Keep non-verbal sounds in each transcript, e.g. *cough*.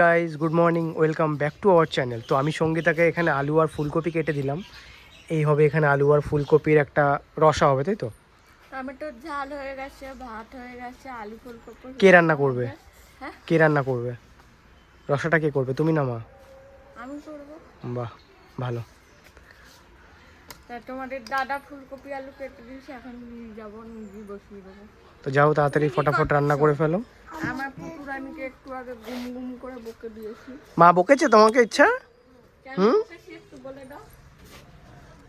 Guys good morning welcome back to our channel তো আমি সঙ্গীতাকে এখানে আলু আর ফুলকপি কেটে দিলাম। এই হবে এখানে আলু আর ফুলকপির একটা রসা হবে তাই তো? টমেটোর ঝাল হয়ে গেছে ভাত হয়ে গেছে আলু ফুলকপি কে রান্না করবে? হ্যাঁ? কে রান্না করবে? রসাটা কে করবে? তুমি না মা? আমি করব। বাহ ভালো। তা তোমাদের দাদা ফুলকপি আলু কেটে দিয়েছে এখন যাব নিজে বসিয়ে দেবো। তো যাও তাড়াতাড়ি ফটাফট রান্না করে ফেলো। আমার পুকুরানিকে একটু আগে গুম গুম করে বকে দিয়েছি। মা বকেছে তোমাকে ইচ্ছা? হুম? একটু বলে দাও।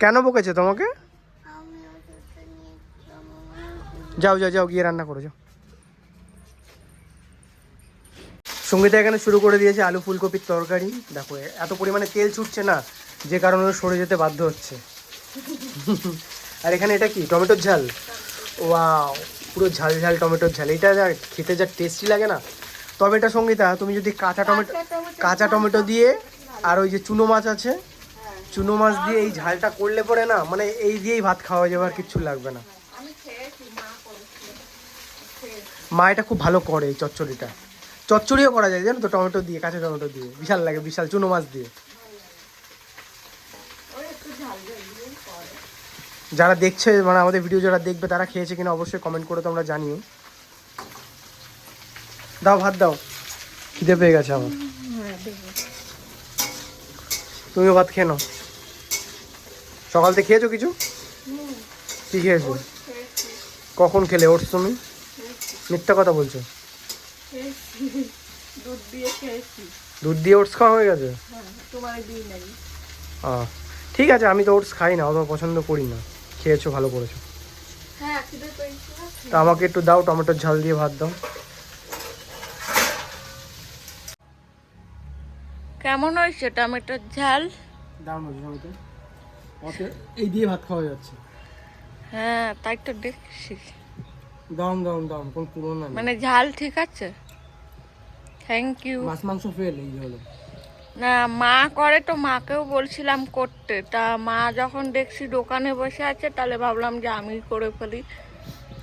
কেন বকেছে তোমাকে? যাও যাও যাও গিয়ে রান্না করো যাও। সঙ্গীতা এখানে শুরু করে দিয়েছে আলু ফুলকপির তরকারি। দেখো এত পরিমাণে তেল ছুটছে না যে কারণে সরে যেতে বাধ্য হচ্ছে। আর এখানে এটা কি? টমেটোর ঝাল? ওয়াও। পুরো ঝাল ঝাল টমেটোর ঝাল এটা যা খেতে যা টেস্টি লাগে না। তবে এটা সঙ্গীতা তুমি যদি কাঁচা টমেটো কাঁচা টমেটো দিয়ে আর ওই যে চুনো মাছ আছে চুনো মাছ দিয়ে এই ঝালটা করলে পরে না মানে এই দিয়েই ভাত খাওয়া যাবে আর কিচ্ছু লাগবে না। মা এটা খুব ভালো করে এই চচ্চড়িটা। চচ্চড়িও করা যায় জানো তো টমেটো দিয়ে কাঁচা টমেটো দিয়ে বিশাল লাগে বিশাল চুনো মাছ দিয়ে ওই একটু ঝাল ঝাল দিয়ে করে যারা দেখছে মানে আমাদের ভিডিও যারা দেখবে তারা খেয়েছে কিনা অবশ্যই কমেন্ট করে তোমরা জানিও। দাও ভাত দাও। খিদে পেয়ে গেছে আমার। তুমিও ভাত খেয়ে নাও। সকাল থেকে খেয়েছো কিছু? কি খেয়েছো? কখন খেলে ওঠস তুমি? মিথ্যা কথা বলছো। দুধ দিয়ে ওটস খাওয়া হয়ে গেছে? হ্যাঁ ঠিক আছে আমি তো ওটস খাই না অত পছন্দ করি না। খেয়েছো ভালো করেছ। হ্যাঁ তা আমাকে একটু দাও টমেটোর ঝাল দিয়ে ভাত দাও। কেমন হয়েছে টমেটোর ঝাল? ওকে এই দিয়ে ভাত খাওয়া যাচ্ছে। হ্যাঁ তাই তো দেখছি। দাম দাম দাম কোন পুরনো না মানে ঝাল ঠিক আছে? থ্যাংক ইউ মাছ মাংস ফেল এই হলো না মা করে তো মাকেও বলছিলাম করতে। তা মা যখন দেখছি দোকানে বসে আছে তাহলে ভাবলাম যে আমি করে ফেলি।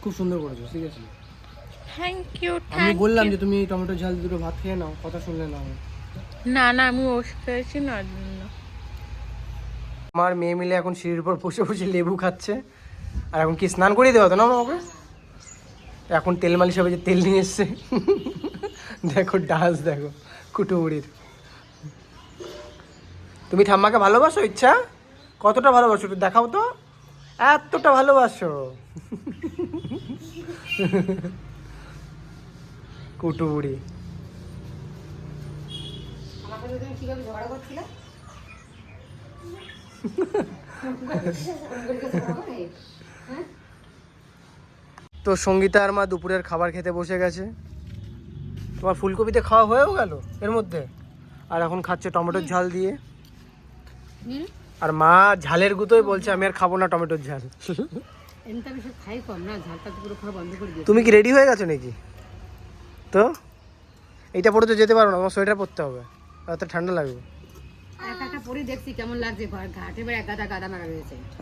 খুব সুন্দর করেছ ঠিক আছে। থ্যাংক ইউ আমি বললাম যে তুমি টমেটো ঝাল দুটো ভাত খেয়ে নাও কথা শুনলে না না না আমি ওষুধ খেয়েছি না আমার মেয়ে মিলে এখন সিঁড়ির উপর বসে বসে লেবু খাচ্ছে। আর এখন কি স্নান করিয়ে দেওয়া তো না আমাকে এখন তেল মালিশ হবে যে তেল নিয়ে এসছে। দেখো ডান্স দেখো কুটুমুড়ির। তুমি ঠাম্মাকে ভালোবাসো ইচ্ছা? কতটা ভালোবাসো একটু দেখাও তো। এতটা ভালোবাসো। কুটুবুড়ি। তো সঙ্গীতা আর মা দুপুরের খাবার খেতে বসে গেছে। তোমার ফুলকপিতে খাওয়া হয়েও গেল এর মধ্যে? আর এখন খাচ্ছে টমেটোর ঝাল দিয়ে। আর মা ঝালের গুতোই বলছে আমি আর খাব না টমেটোর ঝাল। এমনিতে আমি সব খাই কম না ঝালটা তো পুরো খাওয়া বন্ধ করে দিয়েছি। তুমি কি রেডি হয়ে গেছো নাকি? তো? এইটা পরে তো যেতে পারো না আমার সোয়েটার পরতে হবে। তাতে ঠান্ডা লাগবে।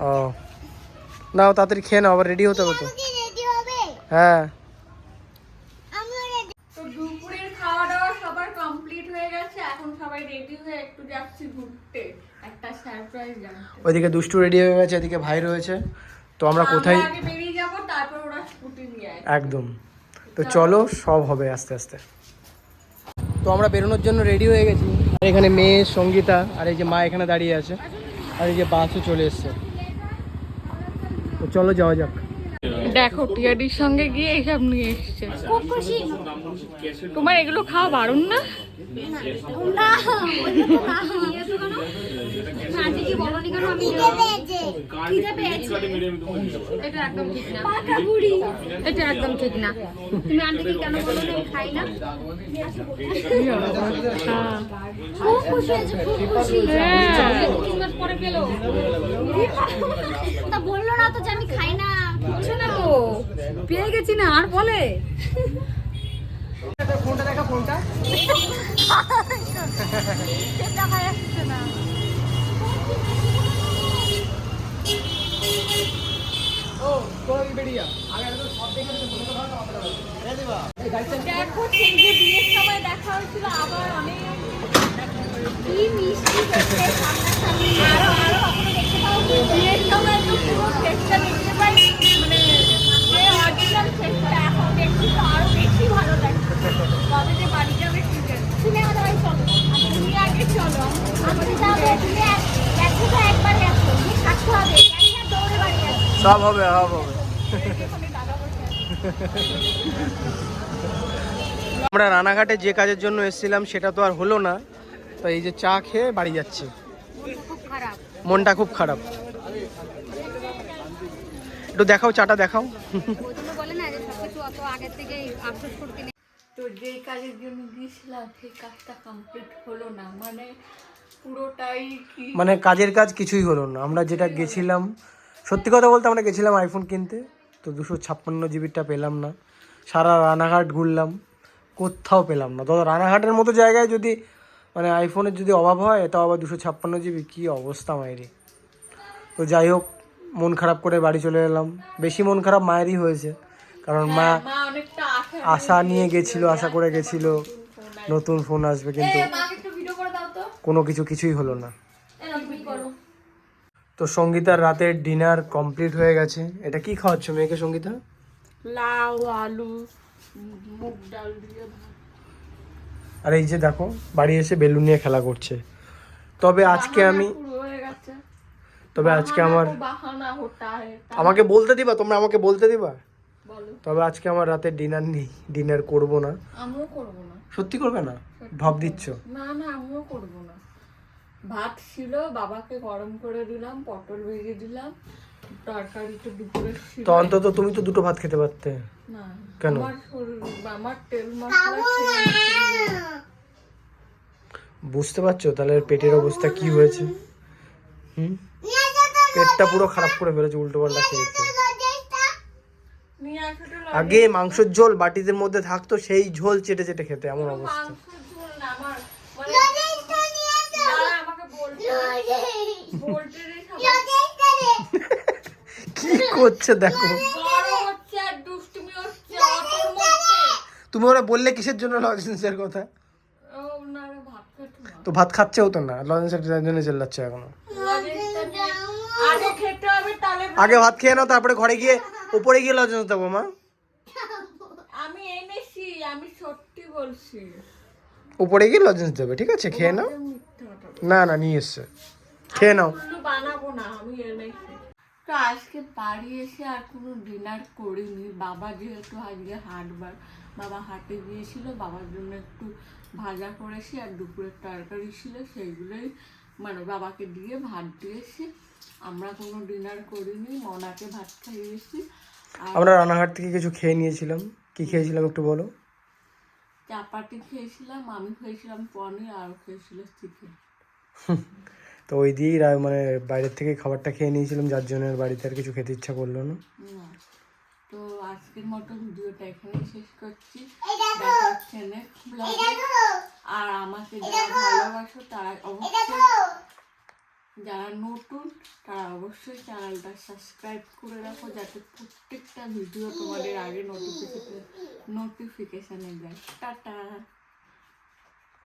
ও। নাও তাড়াতাড়ি খেয়ে নাও আবার রেডি হতে হবে তো। হ্যাঁ। দুপুরের খাওয়া দাওয়া সবার কমপ্লিট হয়ে গেছে এখন সবাই রেডি হয়ে একটু যাচ্ছি ঘুরতে। ওইদিকে দুষ্টু রেডি হয়ে গেছে এদিকে ভাই রয়েছে। তো আমরা কোথায় আগে বেরিয়ে যাব তারপর ওরা স্কুটি নিয়ে আসবে। একদম। তো চলো সব হবে আস্তে আস্তে। তো আমরা বেরোনোর জন্য রেডি হয়ে গেছি। আর এখানে মেয়ে সঙ্গীতা আর এই যে মা এখানে দাঁড়িয়ে আছে। আর এই যে বাসও চলে এসছে। তো চলো যাওয়া যাক। দেখো টিয়াডির সঙ্গে গিয়ে এইসব নিয়ে এসছে। তোমার এগুলো খাওয়া বারণ না? এটা একদম ঠিক না। এটা একদম ঠিক না। তুমি আন্টিকে কেন বলো না খাই না। খুব খুশি হয়েছে খুব খুশি। তিন মাস পরে পেল। তা বলল না তো যে আমি খাই না। কিছু না তো। পেয়ে গেছি না আর বলে। ফোনটা দেখা ফোনটা। *laughs* দেখা যাচ্ছে না। দেখো সেই যে বিয়ের সময় দেখা হয়েছিল আবার অনেক কি মিষ্টি দেখতে সামনাসামনি পুরো ফেসটা দেখতে সব হবে সব হবে। আমরা রানাঘাটে যে কাজের জন্য এসেছিলাম সেটা তো আর হলো না। তো এই যে চা খেয়ে বাড়ি যাচ্ছি। খুব খারাপ মনটা খুব খারাপ। একটু দেখাও চাটা দেখাও। যে তো যেই কাজের জন্য গিয়েছিলাম সেই কাজটা কমপ্লিট হলো না। মানে পুরোটাই মানে কাজের কাজ কিছুই হলো না। আমরা যেটা গেছিলাম সত্যি কথা বলতে আমরা গেছিলাম আইফোন কিনতে তো দুশো ছাপ্পান্ন জিবিটা পেলাম না। সারা রানাঘাট ঘুরলাম কোথাও পেলাম না। তো রানাঘাটের মতো জায়গায় যদি মানে আইফোনের যদি অভাব হয় তাও আবার দুশো ছাপ্পান্ন জিবি কী অবস্থা মায়েরই তো যাই হোক মন খারাপ করে বাড়ি চলে এলাম। বেশি মন খারাপ মায়েরই হয়েছে কারণ মা আশা নিয়ে গেছিল আশা করে গেছিল নতুন ফোন আসবে কিন্তু কোনো কিছু কিছুই হলো না। তো সঙ্গীতার রাতের ডিনার কমপ্লিট হয়ে গেছে। এটা কি খাওয়াচ্ছ মেয়েকে সঙ্গীতা? লাউ আলু মুগ ডাল দিয়ে ভাত। আর এই যে দেখো বাড়ি এসে বেলুন নিয়ে খেলা করছে। তবে আজকে আমি তবে আজকে আমার আমাকে বলতে দিবা? তোমরা আমাকে বলতে দিবা? বলো। তবে আজকে আমার রাতে ডিনার নেই ডিনার করব না। আমিও করব না। সত্যি করবে না? ভাব দিচ্ছ? না না আমিও করব না। ভাত ছিল বাবাকে গরম করে দিলাম পটল ভেজে দিলাম তরকারি তো দুপুরে ছিল। তো অন্তত তুমি তো দুটো ভাত খেতে পারতে। না কেন? আমার শরীর আমার তেল মশলা বুঝতে পারছ? তাহলে পেটের অবস্থা কি হয়েছে? হুম? পেটটা পুরো খারাপ করে ফেলেছে উল্টো পাল্টা খেয়ে খেয়ে। নিয়ে আসো তো আগে মাংসের ঝোল বাটিদের মধ্যে থাকতো সেই ঝোল চেটে চেটে খেতে এমন অবস্থা মাংসের ঝোল না আমার মানে না, আমাকে বলতে বলতে রে সবাই কি করছে দেখো। তুমি ওরা বললে কিসের জন্য লজেন্সের কথা? তো ভাত খাচ্ছেও তো না লজেন্সের জন্য চেল্লাচ্ছে এখনও আগে খেতে হবে তাহলে আগে ভাত খেয়ে নাও তারপরে ঘরে গিয়ে উপরে গিয়ে লজেন্স দেবো মা। আমি এনেছি আমি সত্যি বলছি। উপরে গিয়ে লজেন্স দেবে ঠিক আছে? খেয়ে নাও। না না নিয়ে এসছে। খেয়ে নাও। বানাবো না আমি এনেছি তো আজকে বাড়ি এসে আর কোনো ডিনার করিনি। বাবা যেহেতু আজকে হাটবার বাবা হাটে গিয়েছিল বাবার জন্য একটু ভাজা করেছি আর দুপুরের তরকারি ছিল সেইগুলোই মানে বাবাকে দিয়ে ভাত দিয়েছি। আমরা কোনো ডিনার করিনি মনাকে ভাত খাইয়েছি। আমরা রানাঘাট থেকে কিছু খেয়ে নিয়েছিলাম। কি খেয়েছিলাম একটু বলো? চাপাটি খেয়েছিলাম আমি খেয়েছিলাম পনির আর খেয়েছিল চিকেন। তো ওই দিয়েই মানে বাইরের থেকে খাবারটা খেয়ে নিয়েছিলাম, যার জন্য বাড়িতে আর কিছু খেতে ইচ্ছা করল না। তো আজকের মতো ভিডিওটা এখানেই শেষ করছি। আর আমাকে যারা ভালোবাসো, তারা অবশ্যই যারা নতুন, তারা অবশ্যই চ্যানেলটা সাবস্ক্রাইব করে রাখো, যাতে প্রত্যেকটা ভিডিও তোমাদের আগে নোটিফিকেশন নোটিফিকেশানে যায়। টাটা।